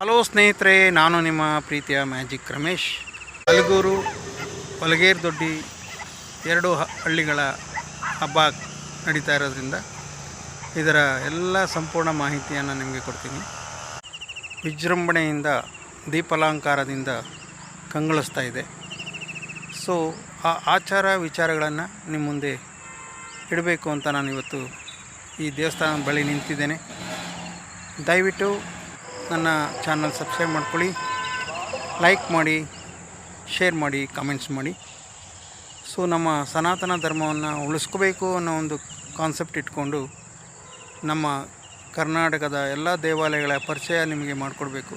Hello ಸ್ನೇಹಿತರೆ, ನಾನು ನಿಮ್ಮ ಪ್ರೀತಿಯ ಮ್ಯಾಜಿಕ್ ರಮೇಶ್. ಹಲಗೂರು ಹೊಲಗೇರ್ ದೊಡ್ಡಿ ಎರಡು ಹಳ್ಳಿಗಳ ಹಬ್ಬ ನಡೀತಾ ಇರೋದ್ರಿಂದ ಇದರ ಎಲ್ಲ ಸಂಪೂರ್ಣ ಮಾಹಿತಿಯನ್ನು ನಿಮಗೆ ಕೊಡ್ತೀನಿ. ವಿಜೃಂಭಣೆಯಿಂದ, ದೀಪಾಲಂಕಾರದಿಂದ ಕಂಗೊಳಿಸ್ತಾ ಇದೆ. ಸೊ ಆ ಆಚಾರ ವಿಚಾರಗಳನ್ನು ನಿಮ್ಮ ಮುಂದೆ ಇಡಬೇಕು ಅಂತ ನಾನು ಇವತ್ತು ಈ ದೇವಸ್ಥಾನದ ಬಳಿ ನಿಂತಿದ್ದೇನೆ. ದಯವಿಟ್ಟು ನನ್ನ ಚಾನಲ್ ಸಬ್ಸ್ಕ್ರೈಬ್ ಮಾಡ್ಕೊಳ್ಳಿ ಲೈಕ್ ಮಾಡಿ ಶೇರ್ ಮಾಡಿ ಕಮೆಂಟ್ಸ್ ಮಾಡಿ. ಸೊ ನಮ್ಮ ಸನಾತನ ಧರ್ಮವನ್ನು ಉಳಿಸ್ಕೋಬೇಕು ಅನ್ನೋ ಒಂದು ಕಾನ್ಸೆಪ್ಟ್ ಇಟ್ಕೊಂಡು ನಮ್ಮ ಕರ್ನಾಟಕದ ಎಲ್ಲ ದೇವಾಲಯಗಳ ಪರಿಚಯ ನಿಮಗೆ ಮಾಡಿಕೊಡ್ಬೇಕು.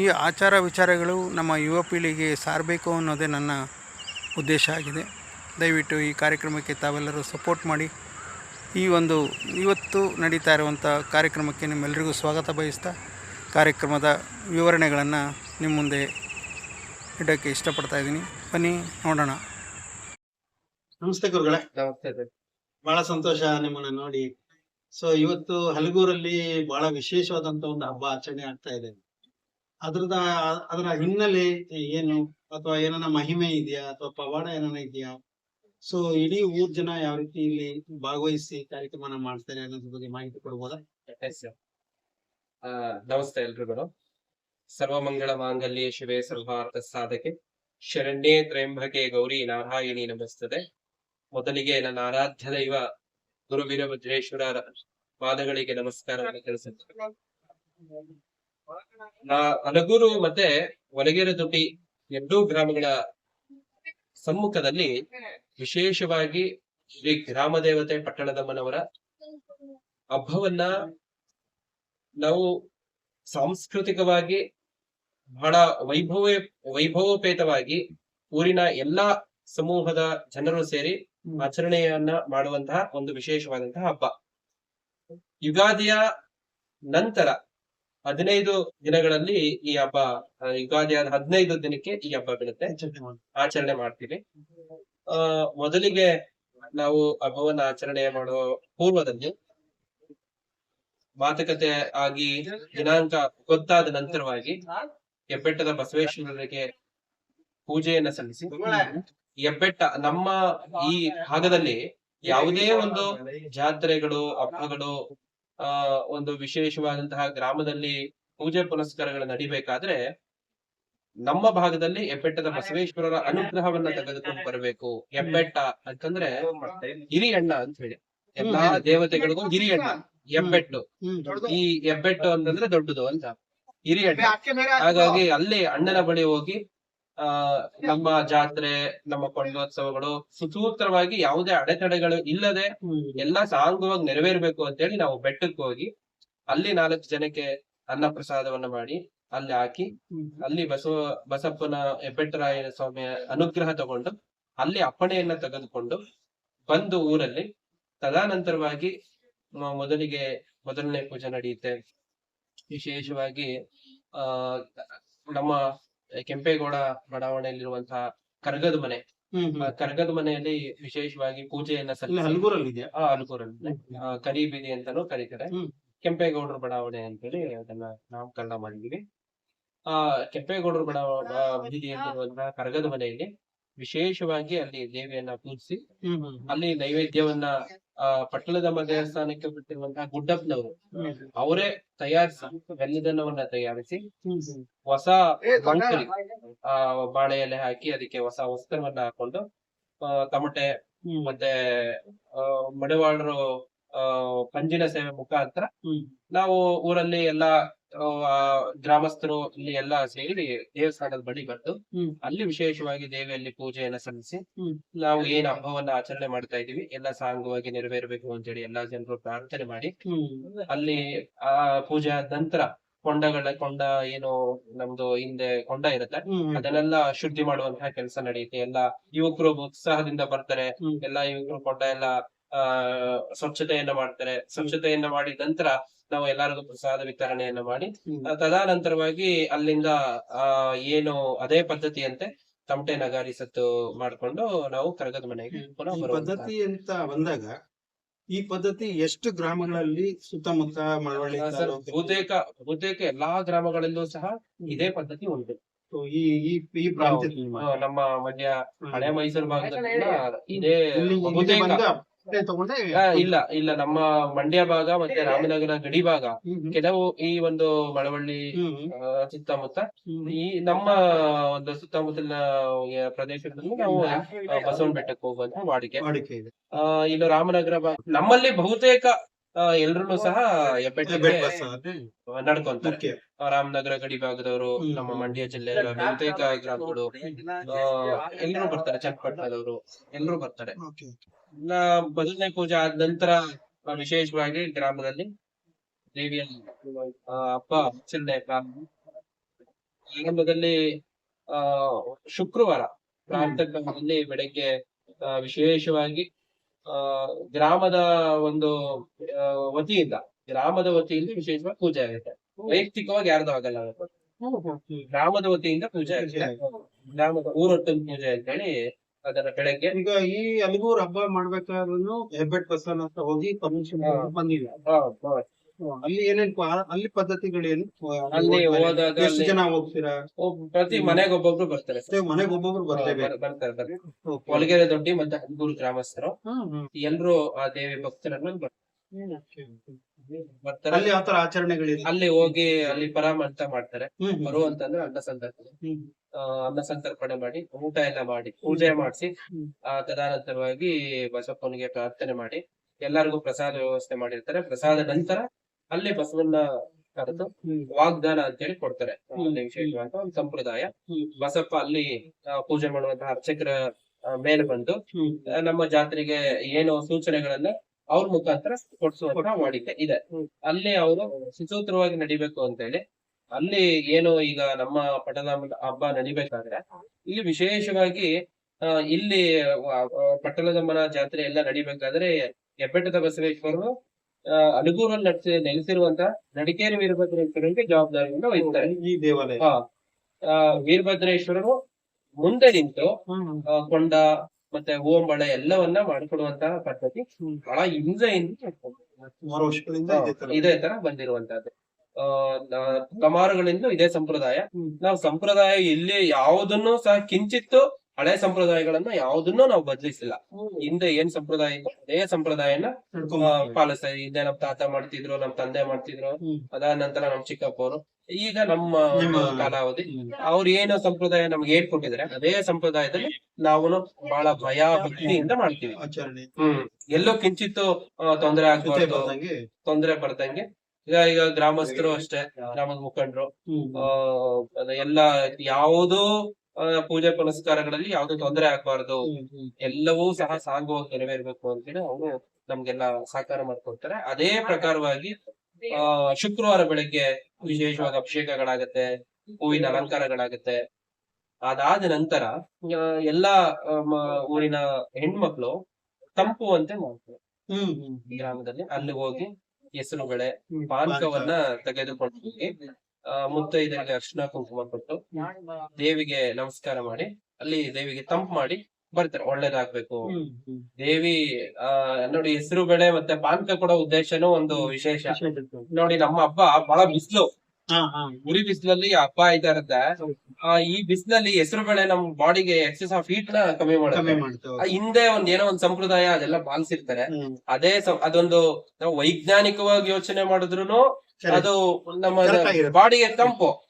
ಈ ಆಚಾರ ವಿಚಾರಗಳು ನಮ್ಮ ಯುವ ಪೀಳಿಗೆ ಸಾರಬೇಕು ಅನ್ನೋದೇ ನನ್ನ ಉದ್ದೇಶ ಆಗಿದೆ. ದಯವಿಟ್ಟು ಈ ಕಾರ್ಯಕ್ರಮಕ್ಕೆ ತಾವೆಲ್ಲರೂ ಸಪೋರ್ಟ್ ಮಾಡಿ ಈ ಒಂದು ಇವತ್ತು ನಡೀತಾ ಇರುವಂಥ ಕಾರ್ಯಕ್ರಮಕ್ಕೆ ನಿಮ್ಮೆಲ್ಲರಿಗೂ ಸ್ವಾಗತ ಬಯಸ್ತಾ ಕಾರ್ಯಕ್ರಮದ ವಿವರಣೆಗಳನ್ನು ನಿಮ್ಮ ಮುಂದೆ ಇಡೋಕ್ಕೆ ಇಷ್ಟಪಡ್ತಾ ಇದ್ದೀನಿ. ಬನ್ನಿ ನೋಡೋಣ. ನಮಸ್ತೆ ಗುರುಗಳೇ. ನಮಸ್ತೆ ಸರ್. ಬಹಳ ಸಂತೋಷ ನಿಮ್ಮನ್ನ ನೋಡಿ. ಸೊ ಇವತ್ತು ಹಲಗೂರಲ್ಲಿ ಬಹಳ ವಿಶೇಷವಾದಂತ ಒಂದು ಹಬ್ಬ ಆಚರಣೆ ಆಗ್ತಾ ಇದೆ. ಅದ್ರದ ಅದರ ಹಿನ್ನೆಲೆ ಏನು ಅಥವಾ ಏನನ್ನ ಮಹಿಮೆ ಇದೆಯಾ ಅಥವಾ ಪವಾಡ ಏನಾನ ಇದೆಯಾ? ಸೊ ಇಡೀ ಊರ್ ಜನ ಯಾವ ರೀತಿ ಇಲ್ಲಿ ಭಾಗವಹಿಸಿ ಕಾರ್ಯಕ್ರಮನ ಮಾಡ್ತಾರೆ ಅನ್ನೋದ್ರ ಬಗ್ಗೆ ಮಾಹಿತಿ ಕೊಡ್ಬೋದಾ. ಆ, ನಮಸ್ತೆ ಎಲ್ರಿಗೂ. ಸರ್ವಮಂಗಳ ಮಾಂಗಲ್ಯ ಶಿವೆ ಸರ್ವಾರ್ಥ ಸಾಧಕೆ. ಶರಣ್ಯೇ ತ್ರಯಂಬಕೆ ಗೌರಿ ನಾರಾಯಣಿ ನಮಿಸ್ತದೆ. ಮೊದಲಿಗೆ ನನ್ನ ಆರಾಧ್ಯ ದೈವ ಗುರು ವೀರಭದ್ರೇಶ್ವರರ ಪಾದಗಳಿಗೆ ನಮಸ್ಕಾರವನ್ನು ತಿಳಿಸುತ್ತೇನೆ. ನಾ ಅನಗೂರು ಮತ್ತೆ ಒಲಗೇರ ದುಡ್ಡಿ ಎರಡೂ ಗ್ರಾಮಗಳ ಸಮ್ಮುಖದಲ್ಲಿ ವಿಶೇಷವಾಗಿ ಶ್ರೀ ಗ್ರಾಮದೇವತೆ ಪಟ್ಟಣದ ಪಟ್ಟಣದಮ್ಮನವರ ಹಬ್ಬವನ್ನ ನಾವು ಸಾಂಸ್ಕೃತಿಕವಾಗಿ ಬಹಳ ವೈಭವ ವೈಭವೋಪೇತವಾಗಿ ಊರಿನ ಎಲ್ಲಾ ಸಮೂಹದ ಜನರು ಸೇರಿ ಆಚರಣೆಯನ್ನ ಮಾಡುವಂತಹ ಒಂದು ವಿಶೇಷವಾದಂತಹ ಹಬ್ಬ. ಯುಗಾದಿಯ ನಂತರ ಹದಿನೈದು ದಿನಗಳಲ್ಲಿ ಈ ಹಬ್ಬ ಯುಗಾದಿ ಆದ ಹದಿನೈದು ದಿನಕ್ಕೆ ಈ ಹಬ್ಬ ಬೀಳುತ್ತೆ. ಆಚರಣೆ ಮಾಡ್ತೀವಿ. ಆ ಮೊದಲಿಗೆ ನಾವು ಹಬ್ಬವನ್ನ ಆಚರಣೆ ಮಾಡುವ ಪೂರ್ವದಲ್ಲಿ ಮಾತುಕತೆ ಆಗಿ ದಿನಾಂಕ ಗೊತ್ತಾದ ನಂತರವಾಗಿ ಹೆಬ್ಬೆಟ್ಟದ ಬಸವೇಶ್ವರರಿಗೆ ಪೂಜೆಯನ್ನ ಸಲ್ಲಿಸಿ ಹೆಬ್ಬೆಟ್ಟ ನಮ್ಮ ಈ ಭಾಗದಲ್ಲಿ ಯಾವುದೇ ಒಂದು ಜಾತ್ರೆಗಳು ಹಬ್ಬಗಳು ಆ ಒಂದು ವಿಶೇಷವಾದಂತಹ ಗ್ರಾಮದಲ್ಲಿ ಪೂಜೆ ಪುನಸ್ಕಾರಗಳು ನಡಿಬೇಕಾದ್ರೆ ನಮ್ಮ ಭಾಗದಲ್ಲಿ ಹೆಬ್ಬೆಟ್ಟದ ಬಸವೇಶ್ವರರ ಅನುಗ್ರಹವನ್ನ ತೆಗೆದುಕೊಂಡು ಬರಬೇಕು. ಹೆಬ್ಬೆಟ್ಟ ಅಂತಂದ್ರೆ ಹಿರಿಯಣ್ಣ ಅಂತ ಹೇಳಿ. ಎಲ್ಲಾ ದೇವತೆಗಳಿಗೂ ಹಿರಿಯಣ್ಣ ಹೆಬ್ಬೆಟ್ಟು ಈ ಹೆಬ್ಬೆಟ್ಟು ಅಂತಂದ್ರೆ ದೊಡ್ಡದು ಅಂತ. ಹಿರಿಯಣ್ಣ ಹಾಗಾಗಿ ಅಲ್ಲಿ ಅಣ್ಣನ ಬಳಿ ಹೋಗಿ ಆ ನಮ್ಮ ಜಾತ್ರೆ ನಮ್ಮ ಕೊಂಡೋತ್ಸವಗಳು ಸುಸೂತ್ರವಾಗಿ ಯಾವುದೇ ಅಡೆತಡೆಗಳು ಇಲ್ಲದೆ ಎಲ್ಲಾ ಸಾಂಗವಾಗಿ ನೆರವೇರ್ಬೇಕು ಅಂತೇಳಿ ನಾವು ಬೆಟ್ಟಕ್ಕೆ ಹೋಗಿ ಅಲ್ಲಿ ನಾಲ್ಕು ಜನಕ್ಕೆ ಅನ್ನ ಪ್ರಸಾದವನ್ನ ಮಾಡಿ ಅಲ್ಲಿ ಹಾಕಿ ಅಲ್ಲಿ ಬಸವ ಬಸಪ್ಪನ ಹೆಬ್ಬೆಟ್ಟರಾಯನ ಸ್ವಾಮಿಯ ಅನುಗ್ರಹ ತಗೊಂಡು ಅಲ್ಲಿ ಅಪ್ಪಣೆಯನ್ನ ತೆಗೆದುಕೊಂಡು ಬಂದು ಊರಲ್ಲಿ ತದಾನಂತರವಾಗಿ ಮೊದಲಿಗೆ ಮೊದಲನೇ ಪೂಜೆ ನಡೆಯುತ್ತೆ. ವಿಶೇಷವಾಗಿ ಆ ನಮ್ಮ ಕೆಂಪೇಗೌಡ ಬಡಾವಣೆಯಲ್ಲಿರುವಂತಹ ಕರ್ಗದ ಮನೆ. ಕರ್ಗದ ಮನೆಯಲ್ಲಿ ವಿಶೇಷವಾಗಿ ಪೂಜೆಯನ್ನ ಸಲ್ಲಿ ಸಲ್ಲಿಸಿ ಇದೆ ಇದೆಯಾ ಆ ಆ, ಕರಿಬೀದಿ ಅಂತಾನೂ ಕರೀತಾರೆ. ಹ್ಮ್. ಕೆಂಪೇಗೌಡರ ಬಡಾವಣೆ ಅಂತೇಳಿ ಅದನ್ನ ನಾಮಕರಣ ಮಾಡಿದೀವಿ. ಆ ಕೆಂಪೇಗೌಡರ ಬಡಾವಣೆ ಬೀದಿ ಅಂತಿರುವಂತಹ ಕರಗದ ಮನೆಯಲ್ಲಿ ವಿಶೇಷವಾಗಿ ಅಲ್ಲಿ ದೇವಿಯನ್ನ ಪೂಜಿಸಿ ಅಲ್ಲಿ ನೈವೇದ್ಯವನ್ನ ಪಟ್ಟಣದಮ್ಮ ದೇವಸ್ಥಾನಕ್ಕೆ ಬಿಟ್ಟಿರುವಂತಹ ಗುಡ್ಡಪ್ಪನವರು ಅವರೇ ತಯಾರಿಸಿ ಬೆಲ್ಲದನ್ನವನ್ನ ತಯಾರಿಸಿ ಹೊಸ ಬಂಕರಿ ಆ ಬಾಳೆ ಎಲೆ ಹಾಕಿ ಅದಕ್ಕೆ ಹೊಸ ವಸ್ತ್ರವನ್ನ ಹಾಕೊಂಡು ಆ, ತಮಟೆ ಮತ್ತೆ ಆ, ಮಡಿವಾಳರು ಆ ಪಂಜಿನ ಸೇವೆ ಮುಖಾಂತರ ನಾವು ಊರಲ್ಲಿ ಎಲ್ಲಾ ಗ್ರಾಮಸ್ಥರು ಇಲ್ಲಿ ಎಲ್ಲಾ ಸೇರಿ ದೇವಸ್ಥಾನದ ಬಳಿ ಬಂದು ಅಲ್ಲಿ ವಿಶೇಷವಾಗಿ ದೇವಿಯಲ್ಲಿ ಪೂಜೆಯನ್ನ ಸಲ್ಲಿಸಿ ನಾವು ಏನ್ ಹಬ್ಬವನ್ನ ಆಚರಣೆ ಮಾಡ್ತಾ ಇದೀವಿ ಎಲ್ಲ ಸಾಂಗವಾಗಿ ನೆರವೇರಬೇಕು ಅಂತ ಹೇಳಿ ಎಲ್ಲಾ ಜನರು ಪ್ರಾರ್ಥನೆ ಮಾಡಿ ಅಲ್ಲಿ ಆ ಪೂಜೆ ಆದ ನಂತರ ಕೊಂಡಗಳ ಕೊಂಡ ಏನು ನಮ್ದು ಹಿಂದೆ ಕೊಂಡ ಇರುತ್ತೆ ಅದನ್ನೆಲ್ಲ ಶುದ್ಧಿ ಮಾಡುವಂತಹ ಕೆಲಸ ನಡೆಯುತ್ತೆ. ಎಲ್ಲ ಯುವಕರು ಉತ್ಸಾಹದಿಂದ ಬರ್ತಾರೆ ಎಲ್ಲಾ ಯುವಕರು ಕೊಂಡ ಎಲ್ಲ ಆ ಸ್ವಚ್ಛತೆಯನ್ನ ಮಾಡ್ತಾರೆ. ಸ್ವಚ್ಛತೆಯನ್ನ ಮಾಡಿದ ನಂತರ ನಾವು ಎಲ್ಲರಿಗೂ ಪ್ರಸಾದ ವಿತರಣೆಯನ್ನ ಮಾಡಿ ತದಾನಂತರವಾಗಿ ಅಲ್ಲಿಂದ ಆ ಏನು ಅದೇ ಪದ್ಧತಿಯಂತೆ ತಮಟೆ ನಗಾರಿ ಸತ್ತು ಮಾಡ್ಕೊಂಡು ನಾವು ಕರಗದ ಮನೆಗೆ ಪುನಃ ಪದ್ಧತಿ ಅಂತ ಬಂದಾಗ ಈ ಪದ್ಧತಿ ಎಷ್ಟು ಗ್ರಾಮಗಳಲ್ಲಿ ಸುತ್ತಮುತ್ತ ಮಳವಳ್ಳಿ ಬಹುತೇಕ ಬಹುತೇಕ ಎಲ್ಲಾ ಗ್ರಾಮಗಳಲ್ಲೂ ಸಹ ಇದೇ ಪದ್ಧತಿ ಉಂಟು. ಸೊ ಈ ಈ ಈ ಪ್ರಾಂತ್ಯದಲ್ಲಿ ನಮ್ಮ ಮಂಡ್ಯ ಹಳೆ ಮೈಸೂರು ಭಾಗದಲ್ಲಿ ಇದೇ ಬಹುತೇಕ ಇಲ್ಲ ಇಲ್ಲ ನಮ್ಮ ಮಂಡ್ಯ ಭಾಗ ಮತ್ತೆ ರಾಮನಗರ ಗಡಿ ಭಾಗ. ಕೆಲವು ಈ ಒಂದು ಮಳವಳ್ಳಿ ಸುತ್ತಮುತ್ತ ಈ ನಮ್ಮ ಒಂದು ಸುತ್ತಮುತ್ತಲಿನ ಪ್ರದೇಶದಲ್ಲಿ ನಾವು ಬಸವನ ಬೆಟ್ಟಕ್ಕೆ ಹೋಗುವಂತ ವಾಡಿಕೆ. ಇನ್ನು ರಾಮನಗರ ಭಾಗ ನಮ್ಮಲ್ಲಿ ಬಹುತೇಕ ಎಲ್ರು ಸಹ ಹೆಬ್ಬೆಟ್ಟಿಗೆ ನಡ್ಕೊಂತಾರೆ. ರಾಮನಗರ ಗಡಿ ಭಾಗದವರು ನಮ್ಮ ಮಂಡ್ಯ ಜಿಲ್ಲೆಯ ಬಹುತೇಕ ಗ್ರಾಮಗಳು ಎಲ್ಲರೂ ಬರ್ತಾರೆ ಚನ್ನಪಟ್ಟಣದವರು ಎಲ್ಲರೂ ಬರ್ತಾರೆ. ಓಕೆ. ಇನ್ನ ಭಜನೆ ಪೂಜೆ ಆದ ನಂತರ ವಿಶೇಷವಾಗಿ ಗ್ರಾಮದಲ್ಲಿ ದೇವಿಯ ಹಬ್ಬ ಆಚರಣೆ. ಆರಂಭದಲ್ಲಿ ಆ ಶುಕ್ರವಾರ ಪ್ರಾರ್ಥಕದಲ್ಲಿ ಬೆಳಗ್ಗೆ ವಿಶೇಷವಾಗಿ ಆ ಗ್ರಾಮದ ಒಂದು ವತಿಯಿಂದ ಗ್ರಾಮದ ವತಿಯಿಂದ ವಿಶೇಷವಾಗಿ ಪೂಜೆ ಆಗುತ್ತೆ ವೈಯಕ್ತಿಕವಾಗಿ ಯಾರ್ದು ಆಗಲ್ಲ. ಗ್ರಾಮದ ವತಿಯಿಂದ ಪೂಜೆ ಆಗುತ್ತೆ ಗ್ರಾಮದ ಊರೊಟ್ಟಿನ ಪೂಜೆ ಅಂತೇಳಿ ಅದನ್ನ ಬೆಳಗ್ಗೆ. ಈಗ ಈ ಅಲ್ಗೂರ್ ಹಬ್ಬ ಮಾಡ್ಬೇಕಾದ್ರೂ ಹೆಬ್ಬೆಟ್ ಬಸ್ ಹತ್ರ ಹೋಗಿ ಪರ್ಮಿಷನ್. ಬಂದಿಲ್ಲ ಅಲ್ಲಿ ಏನೇನ್ ಅಲ್ಲಿ ಪದ್ಧತಿಗಳೇನು? ಅಲ್ಲಿ ಹೋದಾಗ ಎಷ್ಟು ಜನ ಹೋಗ್ತೀರಾ? ಪ್ರತಿ ಮನೆಗೆ ಒಬ್ಬೊಬ್ರು ಬರ್ತಾರೆ ಮನೆಗ್ ಒಬ್ಬೊಬ್ರು ಬರ್ತಾರೆ. ಬರ್ತಾರೆ ಹೊಲಗೆರೆ ದೊಡ್ಡಿ ಮತ್ತೆ ಹಂದೂರು ಗ್ರಾಮಸ್ಥರು. ಎಲ್ರು ಆ ದೇವಿ ಭಕ್ತರನ್ನು ಬರ್- ಬರ್ತಾರೆ. ಅಲ್ಲಿ ಆತರ ಆಚರಣೆಗಳಿದೆ? ಅಲ್ಲಿ ಹೋಗಿ ಅಲ್ಲಿ ಪರಾಮ ಅಂತ ಮಾಡ್ತಾರೆ ಬರುವಂತಂದ್ರೆ ಅನ್ನ ಸಂತರ್ಪಣೆ. ಅನ್ನ ಸಂತರ್ಪಣೆ ಮಾಡಿ ಊಟ ಎಲ್ಲ ಮಾಡಿ ಪೂಜೆ ಮಾಡಿಸಿ. ಆ ತದಾನಂತರವಾಗಿ ಬಸಪ್ಪನಿಗೆ ಪ್ರಾರ್ಥನೆ ಮಾಡಿ ಎಲ್ಲರಿಗೂ ಪ್ರಸಾದ ವ್ಯವಸ್ಥೆ ಮಾಡಿರ್ತಾರೆ. ಪ್ರಸಾದ ನಂತರ ಅಲ್ಲಿ ಬಸವನ್ನ ಕರೆದು ವಾಗ್ದಾನ ಅಂತ ಹೇಳಿ ಕೊಡ್ತಾರೆ ವಿಶೇಷವಾದ ಒಂದು ಸಂಪ್ರದಾಯ. ಬಸಪ್ಪ ಅಲ್ಲಿ ಪೂಜೆ ಮಾಡುವಂತಹ ಅರ್ಚಕರ ಮೇಲೆ ಬಂದು ನಮ್ಮ ಜಾತ್ರೆಗೆ ಏನು ಸೂಚನೆಗಳನ್ನ ಅವ್ರ ಮುಖಾಂತರ ಕೊಡ್ಸುವಂತ ವಾಡಿಕೆ ಇದೆ. ಅಲ್ಲಿ ಅವರು ಸುಸೂತ್ರವಾಗಿ ನಡಿಬೇಕು ಅಂತ ಹೇಳಿ ಅಲ್ಲಿ ಏನು ಈಗ ನಮ್ಮ ಪಟ್ಟದ ಹಬ್ಬ ನಡಿಬೇಕಾದ್ರೆ ಇಲ್ಲಿ ವಿಶೇಷವಾಗಿ ಆ, ಇಲ್ಲಿ ಪಟ್ಟಲದಮ್ಮನ ಜಾತ್ರೆ ಎಲ್ಲ ನಡಿಬೇಕಾದ್ರೆ ಹೆಬ್ಬೆಟ್ಟದ ಬಸವೇಶ್ವರರು ಅಲಗೂರಲ್ಲಿ ನಡೆಸಿ ನೆಲೆಸಿರುವಂತಹ ನಡಿಕೇರಿ ವೀರಭದ್ರೇಶ್ವರರಿಗೆ ಜವಾಬ್ದಾರಿಯಿಂದ ವಹಿಸ್ತಾರೆ. ಈ ದೇವಾಲಯ. ವೀರಭದ್ರೇಶ್ವರರು ಮುಂದೆ ನಿಂತು ಕೊಂಡ ಮತ್ತೆ ಓಂಬಳೆ ಎಲ್ಲವನ್ನ ಮಾಡಿಕೊಡುವಂತಹ ಪದ್ಧತಿ. ಬಹಳ ಹಿಂಸೆಯಿಂದ ಸುಮಾರು ವರ್ಷಗಳಿಂದ ಇದೇ ತರ. ಇದೇ ತರ ಬಂದಿರುವಂತಹದ್ದು ಆ ನ- ತಮಾರುಗಳಿಂದ ಇದೇ ಸಂಪ್ರದಾಯ. ನಾವು ಸಂಪ್ರದಾಯ ಇಲ್ಲಿ ಯಾವುದನ್ನು ಸಹ ಕಿಂಚಿತ್ತು ಹಳೆ ಸಂಪ್ರದಾಯಗಳನ್ನ ಯಾವ್ದನ್ನ ನಾವು ಬದಲಿಸಿಲ್ಲ ಹಿಂದೆ ಏನ್ ಸಂಪ್ರದಾಯ ಅದೇ ಸಂಪ್ರದಾಯನ ಪಾಲಿಸ್ತಾ ಇದ್ದೆ ನಮ್ ತಾತ ಮಾಡ್ತಿದ್ರು ನಮ್ ತಂದೆ ಮಾಡ್ತಿದ್ರು. ಅದಾದ ನಂತರ ನಮ್ ಚಿಕ್ಕಪ್ಪವರು. ಈಗ ನಮ್ಮ ಕಾಲಾವಧಿ. ಅವ್ರು ಏನು ಸಂಪ್ರದಾಯ ನಮ್ಗೆ ಹೇಳ್ಕೊಟ್ಟಿದ್ರೆ ಅದೇ ಸಂಪ್ರದಾಯದಲ್ಲಿ ನಾವು ಬಹಳ ಭಯ ಭಕ್ತಿಯಿಂದ ಮಾಡ್ತೀವಿ. ಆಚರಣೆ ಹ್ಮ್. ಎಲ್ಲೋ ಕಿಂಚಿತ್ತು ತೊಂದರೆ ಆಗ್ಬಾರ್ದು. ತೊಂದರೆ ಬರ್ದಂಗೆ ಈಗ ಈಗ ಗ್ರಾಮಸ್ಥರು ಅಷ್ಟೇ ಗ್ರಾಮದ ಮುಖಂಡರು. ಎಲ್ಲ ಯಾವುದೋ ಪೂಜೆ ಪುನಸ್ಕಾರಗಳಲ್ಲಿ ಯಾವುದೇ ತೊಂದರೆ ಆಗ್ಬಾರ್ದು. ಎಲ್ಲವೂ ಸಹ ಸಾಂಗವಾಗಿ ನೆರವೇರ್ಬೇಕು ಅಂತೇಳಿ ಅವರು ನಮ್ಗೆಲ್ಲ ಸಹಕಾರ ಮಾಡ್ಕೊಡ್ತಾರೆ ಅದೇ ಪ್ರಕಾರವಾಗಿ ಆ ಶುಕ್ರವಾರ ಬೆಳಗ್ಗೆ ವಿಶೇಷವಾದ ಅಭಿಷೇಕಗಳಾಗತ್ತೆ ಹೂವಿನ ಅಲಂಕಾರಗಳಾಗತ್ತೆ ಅದಾದ ನಂತರ ಎಲ್ಲಾ ಆ, ಊರಿನ ಹೆಣ್ಮಕ್ಳು ತಂಪುವಂತೆ ಮಾಡ್ತಾರೆ. ಗ್ರಾಮದಲ್ಲಿ ಅಲ್ಲಿ ಹೋಗಿ ಹೆಸರು ಬೆಳೆ ಹ್ಮ್. ಪಾನಕವನ್ನ ತೆಗೆದುಕೊಂಡು ಹೋಗಿ ಮುತ್ತೈದರಿಗೆ ಅರ್ಶಿನ ಕುಂಕುಮ ಕೊಟ್ಟು ದೇವಿಗೆ ನಮಸ್ಕಾರ ಮಾಡಿ ಅಲ್ಲಿ ದೇವಿಗೆ ತಂಪ್ ಮಾಡಿ ಬರ್ತಾರೆ. ಒಳ್ಳೇದಾಗ್ಬೇಕು. ದೇವಿ ಆ ನೋಡಿ ಹೆಸರು ಬೆಳೆ ಮತ್ತೆ ಪಾನಕ ಕೊಡೋ ಉದ್ದೇಶನೂ ಒಂದು ವಿಶೇಷ. ನೋಡಿ ನಮ್ಮ ಹಬ್ಬ ಬಹಳ ಬಿಸಿಲು. ಉರಿ ಬಿಸಿಲಲ್ಲಿ ಹಬ್ಬ ಆಯ್ತಾ ಇರುತ್ತೆ. ಆ ಈ ಬಿಸಿಲಲ್ಲಿ ಹೆಸರು ಬೆಳೆ ನಮ್ ಬಾಡಿಗೆ ಎಕ್ಸಸ್ ಆಫ್ ಹೀಟ್ನ ಕಮ್ಮಿ ಮಾಡ್ತಾರೆ ಮಾಡುತ್ತೆ ಹಿಂದೆ. ಒಂದ್ ಏನೋ ಒಂದ್ ಸಂಪ್ರದಾಯ ಅದೆಲ್ಲ ಪಾಲಿಸಿರ್ತಾರೆ ಅದೇ ಅದೊಂದು ನಾವು ವೈಜ್ಞಾನಿಕವಾಗಿ ಯೋಚನೆ ಮಾಡಿದ್ರು. ಅದು ನಮ್ಮ ಬಾಡಿಗೆ ತಂಪು.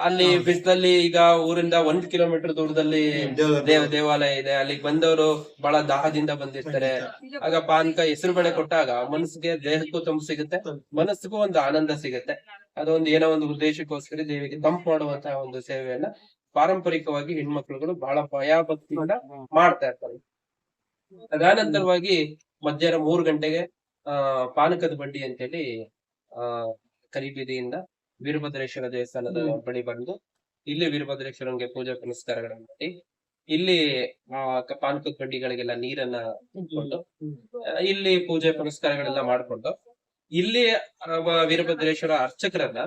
ಅಲ್ಲಿ. ಬಿಸಿಲಲ್ಲಿ ಈಗ ಊರಿಂದ ಒಂದ್ ಕಿಲೋಮೀಟರ್ ದೂರದಲ್ಲಿ ದೇವ- ದೇವ ದೇವಾಲಯ ಇದೆ. ಅಲ್ಲಿಗೆ ಬಂದವರು ಬಹಳ ದಾಹದಿಂದ ಬಂದಿರ್ತಾರೆ. ಆಗ ಪಾನಕ ಹೆಸರು ಬೆಳೆ ಕೊಟ್ಟಾಗ ಮನಸ್ಸಿಗೆ ದೇಹಕ್ಕೂ ತಂಪು ಸಿಗುತ್ತೆ ಮನಸ್ಸಿಗೂ ಒಂದು ಆನಂದ ಸಿಗುತ್ತೆ. ಅದೊಂದು ಏನೋ ಒಂದು ಉದ್ದೇಶಕ್ಕೋಸ್ಕರ ದೇವಿಗೆ ತಂಪು ಮಾಡುವಂತಹ ಒಂದು ಸೇವೆಯನ್ನ ಪಾರಂಪರಿಕವಾಗಿ ಹೆಣ್ಮಕ್ಳುಗಳು ಬಹಳ ಭಯಭಕ್ತಿಯಿಂದ ಮಾಡ್ತಾ ಇರ್ತಾರೆ. ಅದಾನಂತರವಾಗಿ ಮಧ್ಯಾಹ್ನ ಮೂರು ಗಂಟೆಗೆ ಆ ಪಾನಕದ ಬಂಡಿ ಅಂತೇಳಿ ಆ ಕರಿಬೀದಿಯಿಂದ ವೀರಭದ್ರೇಶ್ವರ ದೇವಸ್ಥಾನದ. ಬಳಿ ಬಂದು ಇಲ್ಲಿ ವೀರಭದ್ರೇಶ್ವರನ್ಗೆ ಪೂಜಾ ಪುನಸ್ಕಾರಗಳನ್ನ ಮಾಡಿ ಇಲ್ಲಿ ಆ ಕ- ಪಾನಕದ ಬಂಡಿಗಳಿಗೆಲ್ಲ ನೀರನ್ನ ಆ, ಇಲ್ಲಿ ಪೂಜೆ ಪುನಸ್ಕಾರಗಳೆಲ್ಲ ಮಾಡ್ಕೊಂಡು ಇಲ್ಲಿ ವೀರಭದ್ರೇಶ್ವರ ಅರ್ಚಕರನ್ನ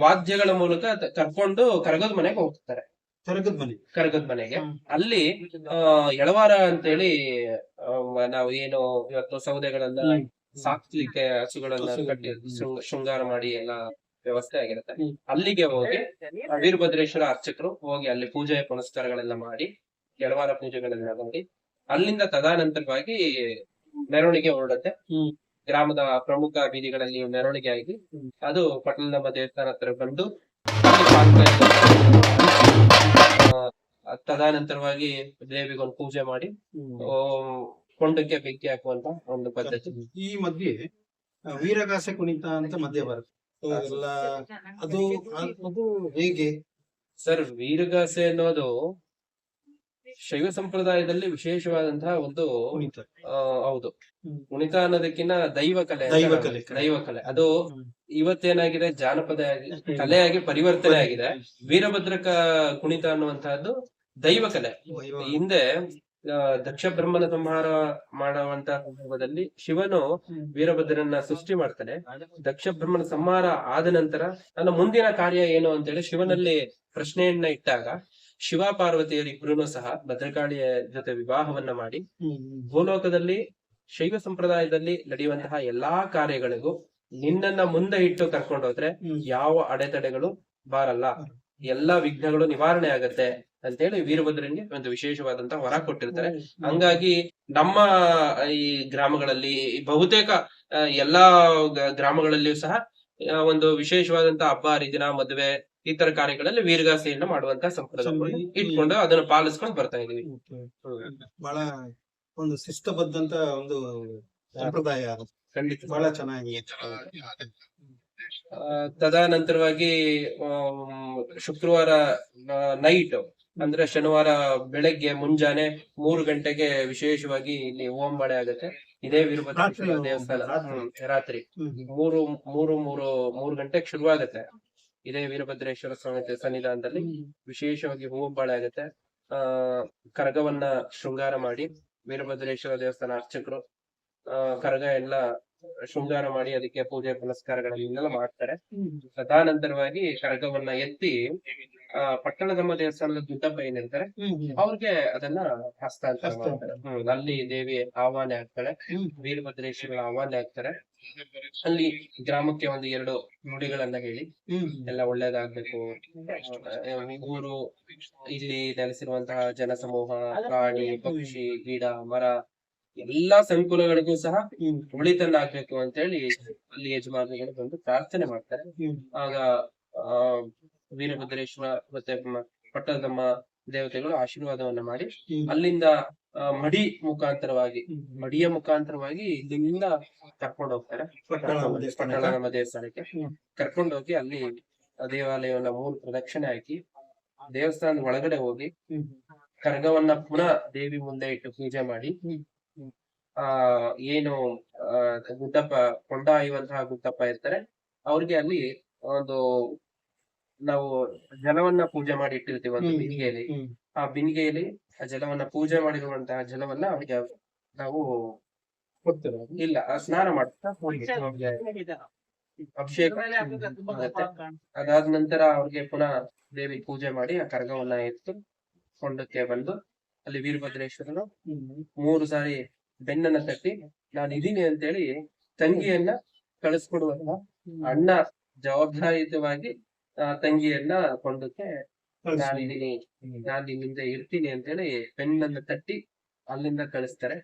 ವಾದ್ಯಗಳ ಮೂಲಕ ಕರ್ಕೊಂಡು ಕರಗದ ಮನೆಗೆ ಹೋಗ್ತಾರೆ. ಕರಗದ ಮನೆ. ಕರಗದ ಮನೆಗೆ. ಅಲ್ಲಿ ಆ, ಎಳವಾರ ಅಂತೇಳಿ ನಾವು ಏನು ಇವತ್ತು ಸೌದೆಗಳನ್ನ. ಸಾಕ್ಲಿಕ್ಕೆ ಹಸುಗಳನ್ನ. ಕಟ್ಟಿ ಶೃಂಗಾರ ಮಾಡಿ ಎಲ್ಲ ವ್ಯವಸ್ಥೆ ಆಗಿರುತ್ತೆ ಅಲ್ಲಿಗೆ ಹೋಗಿ ವೀರಭದ್ರೇಶ್ವರ ಅರ್ಚಕರು ಹೋಗಿ ಅಲ್ಲಿ ಪೂಜೆ ಪುನಸ್ಕಾರಗಳೆಲ್ಲ ಮಾಡಿ ಎಡವಾರ ಪೂಜೆಗಳೆಲ್ಲ ಮಾಡಿ ಅಲ್ಲಿಂದ ತದಾನಂತರವಾಗಿ ಮೆರವಣಿಗೆ ಹೊರಡುತ್ತೆ ಹ್ಮ್. ಗ್ರಾಮದ ಪ್ರಮುಖ ಬೀದಿಗಳಲ್ಲಿ ಮೆರವಣಿಗೆ ಆಗಿ. ಅದು ಪಟ್ಟಣದ ದೇವಸ್ಥಾನ ಹತ್ರ ಬಂದು ಆ, ತದಾನಂತರವಾಗಿ ದೇವಿಗೊಂದು ಪೂಜೆ ಮಾಡಿ ಆ, ಕೊಂಡಕ್ಕೆ ಬೆಂಕಿ ಹಾಕುವಂತ ಒಂದು ಪದ್ಧತಿ. ಈ ಮಧ್ಯೆ ವೀರಗಾಸೆ ಕುಣಿತ ಅಂತ ಮಧ್ಯೆ ಬರುತ್ತೆ. ಅದು ಅದು ಹೇಗೆ? ಸರ್ ವೀರಗಾಸೆ ಅನ್ನೋದು ಶೈವ ಸಂಪ್ರದಾಯದಲ್ಲಿ ವಿಶೇಷವಾದಂತಹ ಒಂದು ಹೌದು. ಕುಣಿತ ಅನ್ನೋದಕ್ಕಿಂತ ದೈವ ಕಲೆ ದೈವ ಕಲೆ. ದೈವ ಕಲೆ. ಅದು. ಇವತ್ತೇನಾಗಿದೆ ಜಾನಪದ ಕಲೆಯಾಗಿ ಪರಿವರ್ತನೆ ಆಗಿದೆ. ವೀರಭದ್ರಕ ಕುಣಿತ ಅನ್ನುವಂತಹದ್ದು ದೈವ ಕಲೆ. ಹಿಂದೆ ದಕ್ಷ ಬ್ರಹ್ಮನ ಸಂಹಾರ ಮಾಡುವಂತ ಸಂದರ್ಭದಲ್ಲಿ ಶಿವನು ವೀರಭದ್ರನ ವೀರಭದ್ರನ್ನ ಸೃಷ್ಟಿ ಮಾಡ್ತಾನೆ. ದಕ್ಷ ಬ್ರಹ್ಮನ ಸಂಹಾರ ಆದ ನಂತರ ನನ್ನ ಮುಂದಿನ ಕಾರ್ಯ ಏನು ಅಂತೇಳಿ ಶಿವನಲ್ಲಿ ಪ್ರಶ್ನೆಯನ್ನ ಇಟ್ಟಾಗ ಶಿವ ಪಾರ್ವತಿಯರಿಬ್ಬರೂ ಸಹ ಭದ್ರಕಾಳಿಯ ಜೊತೆ ವಿವಾಹವನ್ನ ಮಾಡಿ. ಭೂಲೋಕದಲ್ಲಿ ಶೈವ ಸಂಪ್ರದಾಯದಲ್ಲಿ ನಡೆಯುವಂತಹ ಎಲ್ಲಾ ಕಾರ್ಯಗಳಿಗೂ ನಿನ್ನನ್ನ ಮುಂದೆ ಇಟ್ಟು ಕರ್ಕೊಂಡು ಹೋದ್ರೆ ಯಾವ ಅಡೆತಡೆಗಳು ಬಾರಲ್ಲ. ಎಲ್ಲಾ ವಿಘ್ನಗಳು ನಿವಾರಣೆ ಆಗತ್ತೆ. ಅಂತೇಳಿ ವೀರಭದ್ರನಿಗೆ ಒಂದು ವಿಶೇಷವಾದಂತಹ ವರ ಕೊಟ್ಟಿರ್ತಾರೆ. ಹಂಗಾಗಿ ನಮ್ಮ ಈ ಗ್ರಾಮಗಳಲ್ಲಿ ಬಹುತೇಕ ಎಲ್ಲಾ ಗ್ರಾಮಗಳಲ್ಲಿಯೂ ಸಹ ಆ, ಒಂದು ವಿಶೇಷವಾದಂತಹ ಹಬ್ಬ ಹರಿದಿನ ಮದುವೆ ಈ ತರ ಕಾರ್ಯಗಳಲ್ಲಿ ವೀರಗಾಸೆಯನ್ನ ಮಾಡುವಂತ ಸಂಪ್ರದಾಯ. ಇಟ್ಕೊಂಡು ಅದನ್ನು ಪಾಲಿಸ್ಕೊಂಡು ಬರ್ತಾ ಇದೀವಿ. ಬಹಳ ಒಂದು ಶಿಸ್ತಬದ್ಧಂತ ಒಂದು ಸಂಪ್ರದಾಯ. ಖಂಡಿತ. ಬಹಳ ಚೆನ್ನಾಗಿ ಆ, ತದನಂತರವಾಗಿ ಶುಕ್ರವಾರ ನೈಟ್ ಅಂದ್ರೆ ಶನಿವಾರ ಬೆಳಗ್ಗೆ ಮುಂಜಾನೆ ಮೂರು ಗಂಟೆಗೆ ವಿಶೇಷವಾಗಿ ಇಲ್ಲಿ ಓಂಬಾಳೆ ಆಗುತ್ತೆ. ಇದೇ ವೀರಭದ್ರೇಶ್ವರ ದೇವಸ್ಥಾನ. ರಾತ್ರಿ. ಮೂರು ಮೂರು ಮೂರು ಮೂರು ಗಂಟೆಗೆ ಶುರುವಾಗತ್ತೆ. ಇದೇ ವೀರಭದ್ರೇಶ್ವರ ಸ್ವಾಮಿ ಸನ್ನಿಧಾನದಲ್ಲಿ ವಿಶೇಷವಾಗಿ ಹೂವಂಬಾಳೆ ಆಗುತ್ತೆ. ಆ ಕರಗವನ್ನ ಶೃಂಗಾರ ಮಾಡಿ ವೀರಭದ್ರೇಶ್ವರ ದೇವಸ್ಥಾನ ಅರ್ಚಕರು ಆ ಕರಗ ಎಲ್ಲ ಶೃಂಗಾರ ಮಾಡಿ ಅದಕ್ಕೆ ಪೂಜೆ ಪುನಸ್ಕಾರಗಳನ್ನೆಲ್ಲ ಮಾಡ್ತಾರೆ. ತದಾನಂತರವಾಗಿ ಕರಗವನ್ನ ಎತ್ತಿ ಪಟ್ಟಣದಮ್ಮ ದೇವಸ್ಥಾನದ ದುಡ್ಡಪ್ಪ ಹ್ಮ್. ಅವ್ರಿಗೆ ಅದನ್ನ ಹಸ್ತಾಂತರ ಅಂತಾರೆ ಮಾಡ್ತಾರೆ. ಅಲ್ಲಿ ದೇವಿ ಆಹ್ವಾನ ಆಗ್ತಾಳೆ. ವೀರಭದ್ರೇಶ್ವರ ಆಹ್ವಾನ ಆಗ್ತಾರೆ. ಅಲ್ಲಿ ಗ್ರಾಮಕ್ಕೆ ಒಂದು ಎರಡು ನುಡಿಗಳನ್ನ ಹೇಳಿ. ಎಲ್ಲ ಒಳ್ಳೇದಾಗ್ಬೇಕು. ಊರು ಇಲ್ಲಿ ನೆಲೆಸಿರುವಂತಹ ಜನಸಮೂಹ ಪ್ರಾಣಿ ಪಕ್ಷಿ ಗಿಡ ಮರ ಎಲ್ಲಾ ಸಂಕುಲಗಳಿಗೂ ಸಹ. ಒಳಿತನ್ನ ಆಗ್ಬೇಕು ಅಂತ ಹೇಳಿ ಅಲ್ಲಿ ಯಜಮಾನಿಗಳು ಬಂದು ಪ್ರಾರ್ಥನೆ ಮಾಡ್ತಾರೆ. ಆಗ ಆ ವೀರಭದ್ರೇಶ್ವರ ಮತ್ತೆ ಪಟ್ಟದಮ್ಮ ದೇವತೆಗಳು ಆಶೀರ್ವಾದವನ್ನ ಮಾಡಿ ಅಲ್ಲಿಂದ ಮಡಿ ಮುಖಾಂತರವಾಗಿ ಮಡಿಯ ಮುಖಾಂತರವಾಗಿ ಇಲ್ಲಿಂದ ಕರ್ಕೊಂಡು ಹೋಗ್ತಾರೆ. ಪಟ್ಟಣಮ್ಮ ದೇವಸ್ಥಾನಕ್ಕೆ? ಕರ್ಕೊಂಡು ಹೋಗಿ ಅಲ್ಲಿ ದೇವಾಲಯವನ್ನ ಮೂರು ಪ್ರದಕ್ಷಿಣೆ ಹಾಕಿ ದೇವಸ್ಥಾನದ ಒಳಗಡೆ ಹೋಗಿ ಕರ್ಗವನ್ನ ಪುನಃ ದೇವಿ ಮುಂದೆ ಇಟ್ಟು ಪೂಜೆ ಮಾಡಿ ಆ ಏನು ಗುಡ್ಡಪ್ಪ ಕೊಂಡಾಯುವಂತಹ ಗುಡ್ಡಪ್ಪ ಇರ್ತಾರೆ ಅವ್ರಿಗೆ ಅಲ್ಲಿ ಒಂದು ನಾವು ಜಲವನ್ನ ಪೂಜೆ ಮಾಡಿ ಇಟ್ಟಿರ್ತೀವಿ ಒಂದು ಹ್ಮ್. ಬಿಂದಿಗೆಯಲ್ಲಿ ಆ ಬಿಂದಿಗೆಯಲ್ಲಿ ಆ ಜಲವನ್ನ ಪೂಜೆ ಮಾಡಿರುವಂತಹ ಜಲವನ್ನ ಅವರಿಗೆ ನಾವು ಕೊಡ್ತೇವೆ. ಇಲ್ಲ ಸ್ನಾನ ಮಾಡ್ತಾ ಅಭಿಷೇಕ ಅದಾದ ನಂತರ ಅವ್ರಿಗೆ ಪುನಃ ದೇವಿ ಪೂಜೆ ಮಾಡಿ ಆ ಕರಗವನ್ನ ಎತ್ತು ಕೊಂಡಕ್ಕೆ ಬಂದು ಅಲ್ಲಿ ವೀರಭದ್ರೇಶ್ವರನು ಮೂರು ಸಾರಿ ಬೆನ್ನನ್ನ ತಟ್ಟಿ ನಾನು ಇದೀನಿ ಅಂತೇಳಿ ತಂಗಿಯನ್ನ ಕಳಿಸ್ಕೊಡುವಂತ ಅಣ್ಣ ಜವಾಬ್ದಾರಿಯುತವಾಗಿ ತಂಗಿಯನ್ನ ಕೊಂಡಕ್ಕೆ ನಾನು ಇದೀನಿ ನಾನು ನಿನ್ನಿಂದ ಇರ್ತೀನಿ ಅಂತೇಳಿ ಬೆನ್ನನ್ನ ತಟ್ಟಿ ಅಲ್ಲಿಂದ ಕಳಿಸ್ತಾರೆ.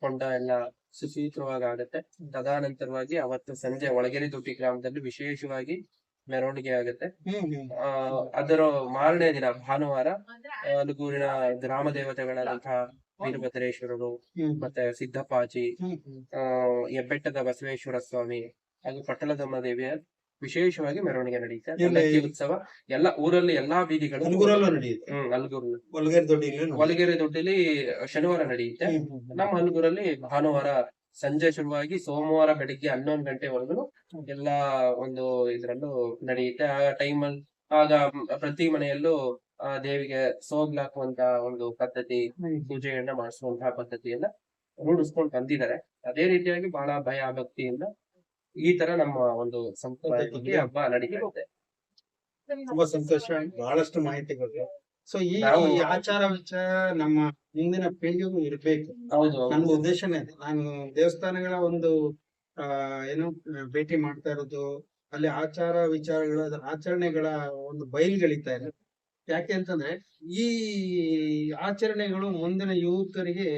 ಕೊಂಡ ಎಲ್ಲ ಸುಸೂತ್ರವಾಗಿ ಆಗುತ್ತೆ. ತದಾನಂತರವಾಗಿ ಅವತ್ತು ಸಂಜೆ ಒಳಗೆರೆ ದೊಡ್ಡಿ ಗ್ರಾಮದಲ್ಲಿ ವಿಶೇಷವಾಗಿ ಮೆರವಣಿಗೆ ಆಗುತ್ತೆ. ಅದರ ಮಾರನೇ ದಿನ ಭಾನುವಾರ ಆ, ಅಲಗೂರಿನ ಗ್ರಾಮ ದೇವತೆಗಳಾದಂತಹ ವೀರಭದ್ರೇಶ್ವರರು ಮತ್ತೆ. ಆ ಹೆಬ್ಬೆಟ್ಟದ ಬಸವೇಶ್ವರ ಸ್ವಾಮಿ ಹಾಗೂ ಪಟ್ಟಣದಮ್ಮ ದೇವಿಯ ವಿಶೇಷವಾಗಿ ಮೆರವಣಿಗೆ ನಡೆಯುತ್ತೆ ಎಲ್ಲ ಉತ್ಸವ ಎಲ್ಲ ಊರಲ್ಲಿ ಎಲ್ಲಾ ಬೀದಿಗಳು ಹೊಲಗೇರಿ ನಡೆಯುತ್ತೆ. ಹ್ಮ್ ಅಲ್ಗೂರು. ದೊಡ್ಡಲಿ ಶನಿವಾರ ನಡೆಯುತ್ತೆ. ನಮ್ಮ ಹಲಗೂರಲ್ಲಿ ಭಾನುವಾರ ಸಂಜೆ ಶುರುವಾಗಿ ಸೋಮವಾರ ಬೆಳಿಗ್ಗೆ ಹನ್ನೊಂದು ಗಂಟೆವರೆಗೂ ಎಲ್ಲಾ ಒಂದು ಇದ್ರಲ್ಲೂ ನಡೆಯುತ್ತೆ. ಆ ಟೈಮಲ್ಲಿ ಆಗ ಪ್ರತಿ ಮನೆಯಲ್ಲೂ ಆ ದೇವಿಗೆ ಸೋಗ್ಲಾಕುವಂತ ಒಂದು ಪದ್ಧತಿ ಪೂಜೆಯನ್ನ ಮಾಡಿಸುವಂತಹ ಪದ್ಧತಿಯನ್ನ ರೂಢಿಸ್ಕೊಂಡು ಬಂದಿದ್ದಾರೆ. ಅದೇ ರೀತಿಯಾಗಿ ಬಹಳ ಭಯ ಭಕ್ತಿಯಿಂದ ಈ ತರ ನಮ್ಮ ಒಂದು ಸಂಪ್ರದಾಯದಲ್ಲಿ ಹಬ್ಬ ನಡೀತಾ ತುಂಬಾ ಸಂತೋಷ ಬಹಳಷ್ಟು ಮಾಹಿತಿಗಳು ಸೊ ಈ ಈ ಆಚಾರ ವಿಚಾರ ನಮ್ಮ ಮುಂದಿನ ಪೀಳಿಗೆಗೂ ಇರ್ಬೇಕು. ನನ್ನ ಉದ್ದೇಶನೇ ಇದೆ ನಾನು ದೇವಸ್ಥಾನಗಳ ಒಂದು ಆ ಏನು ಭೇಟಿ ಮಾಡ್ತಾ ಇರೋದು ಅಲ್ಲಿ ಆಚಾರ ವಿಚಾರಗಳ ಆಚರಣೆಗಳ ಒಂದು ಬಯಲ್ಗಳಿತಾ ಇದೆ. ಯಾಕೆ ಅಂತಂದ್ರೆ ಈ ಆಚರಣೆಗಳು ಮುಂದಿನ ಯುವಕರಿಗೆ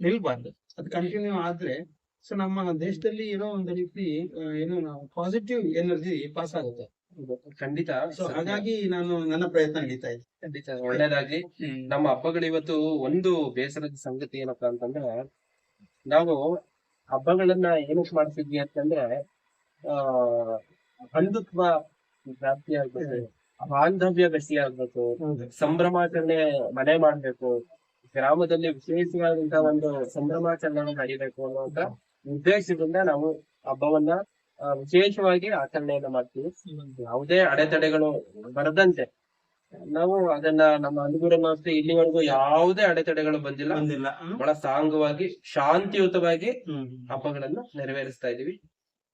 ನಿಲ್ಬಾರ್ದು. ಅದು ಕಂಟಿನ್ಯೂ ಆದ್ರೆ ಸೊ ನಮ್ಮ ದೇಶದಲ್ಲಿ ಏನೋ ಒಂದು ರೀತಿ ಏನೋ ಏನು ಪಾಸಿಟಿವ್ ಎನರ್ಜಿ ಪಾಸ್ ಆಗುತ್ತೆ. ಖಂಡಿತ. ಸೊ ಹಾಗಾಗಿ ನಾನು ನನ್ನ ಪ್ರಯತ್ನ ನಡೀತಾ ಇದೆ. ಖಂಡಿತ. ಒಳ್ಳೇದಾಗಿ ನಮ್ಮ ಹಬ್ಬಗಳು ಇವತ್ತು ಒಂದು ಬೇಸರದ ಸಂಗತಿ ಏನಪ್ಪಾ ಅಂತಂದ್ರೆ ನಾವು ಹಬ್ಬಗಳನ್ನ ಏನಕ್ಕೆ ಮಾಡ್ತಿದ್ವಿ ಅಂತಂದ್ರೆ ಆ ಬಂಧುತ್ವ ವ್ಯಾಪ್ತಿ ಆಗ್ಬೇಕು ಬಾಂಧವ್ಯ ಗಟ್ಟಿ ಆಗ್ಬೇಕು ಸಂಭ್ರಮಾಚರಣೆ ಮನೆ ಮಾಡ್ಬೇಕು ಗ್ರಾಮದಲ್ಲಿ ವಿಶೇಷವಾದಂತಹ ಒಂದು ಸಂಭ್ರಮಾಚರಣೆ ನಡಿಬೇಕು ಅನ್ನುವಂತ ಉದ್ದೇಶದಿಂದ ನಾವು ಹಬ್ಬವನ್ನ ವಿಶೇಷವಾಗಿ ಆಚರಣೆಯನ್ನ ಮಾಡ್ತೀವಿ. ಯಾವುದೇ ಅಡೆತಡೆಗಳು ಬರದಂತೆ ನಾವು ಅದನ್ನ ನಮ್ಮ ಅನುಗುರ ಮಾಸ್ತಿ ಇಲ್ಲಿವರೆಗೂ ಯಾವುದೇ ಅಡೆತಡೆಗಳು ಬಂದಿಲ್ಲ. ಬಹಳ ಸಾಂಗವಾಗಿ ಶಾಂತಿಯುತವಾಗಿ. ಹಬ್ಬಗಳನ್ನ ನೆರವೇರಿಸ್ತಾ ಇದೀವಿ.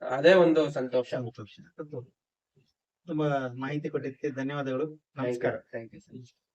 ಅದೇ ಒಂದು ಸಂತೋಷ. ಸಂತೋಷ. ತುಂಬಾ ಮಾಹಿತಿ ಕೊಟ್ಟಿದ್ದಕ್ಕೆ ಧನ್ಯವಾದಗಳು. ನಮಸ್ಕಾರ. Thank you